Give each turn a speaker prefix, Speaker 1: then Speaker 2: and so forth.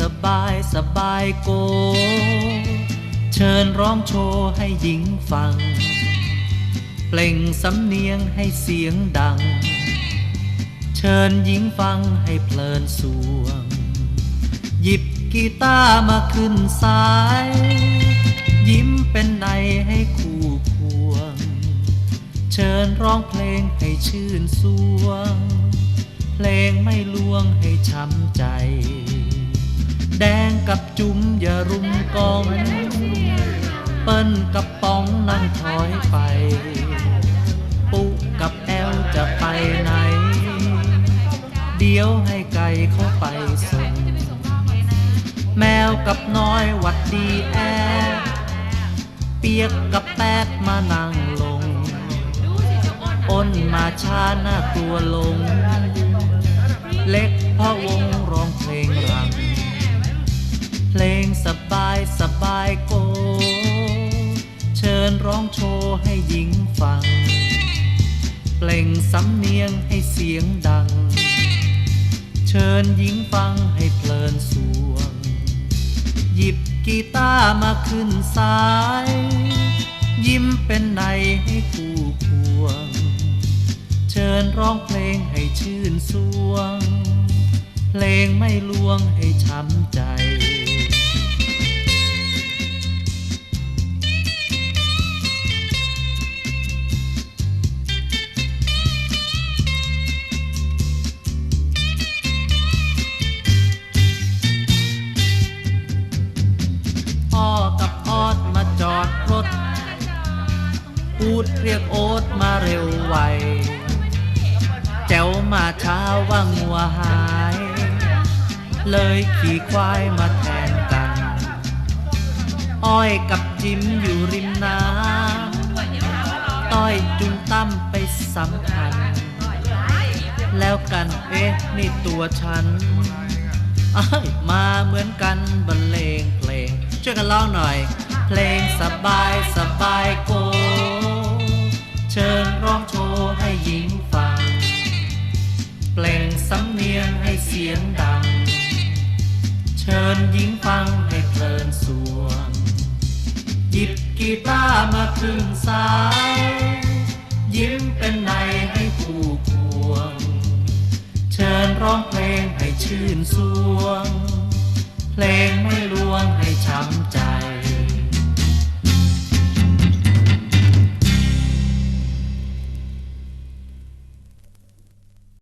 Speaker 1: สบายสบายโก เชิญร้องโชว์ให้หญิงฟัง เปล่งสำเนียงให้เสียงดัง เชิญหญิงฟังให้เพลินสวง หยิบกีตาร์มาขึ้นสาย ยิ้มเป็นในให้คู่ควง เชิญร้องเพลงให้ชื่นสวง เพลงไม่ลวงให้ช้ำใจ แดงกับจุ๋มอย่ารุมกองเปิ้ลกับป๋องนั่งถอยไป ปุ๊กับแอลจะไปไหน เดี๋ยวให้ไก่เขาไปส่ง แมวกับน้อยหวัดดีแอเปียกกับแป๊ดมานั่งลง อ้นมาช้าหน้าตัวลง เล็กพ่อวงร้องเพลงรัง ลงสบายสบายโก เชิญร้องโชว์ให้หญิงฟัง เปล่งสำเนียงให้เสียงดัง เชิญหญิงฟังให้เพลินสวง หยิบกีตาร์มาขึ้นสาย ยิ้มเป็นในให้คู่ควง เชิญร้องเพลงให้ชื่นสวง เพลงไม่ลวงให้ช้ำใจ พูดเรียกโอ๊ตมาเร็วไว แจ๋วมาเช้าว่างัวหาย เลยขี่ควายมาแทนกัน อ้อยกับจิ้มอยู่ริมน้ำต้อยจุงตั้มไปสำคัญ แล้วกันเอ๊ะนี่ตัวฉันมาเหมือนกันบรรเลงเพลง ช่วยกันร้องหน่อย เพลงสบายสบายโก เชิญร้องโชว์ให้หญิงฟัง เปล่งสำเนียงให้เสียงดัง เชิญหญิงฟังให้เพลินสวง หยิบกีตาร์มาครึ่งสาย ยิ้มเป็นในให้คู่ควง เชิญร้องเพลงให้ชื่นสวง เพลงไม่ลวงให้ช้ำใจ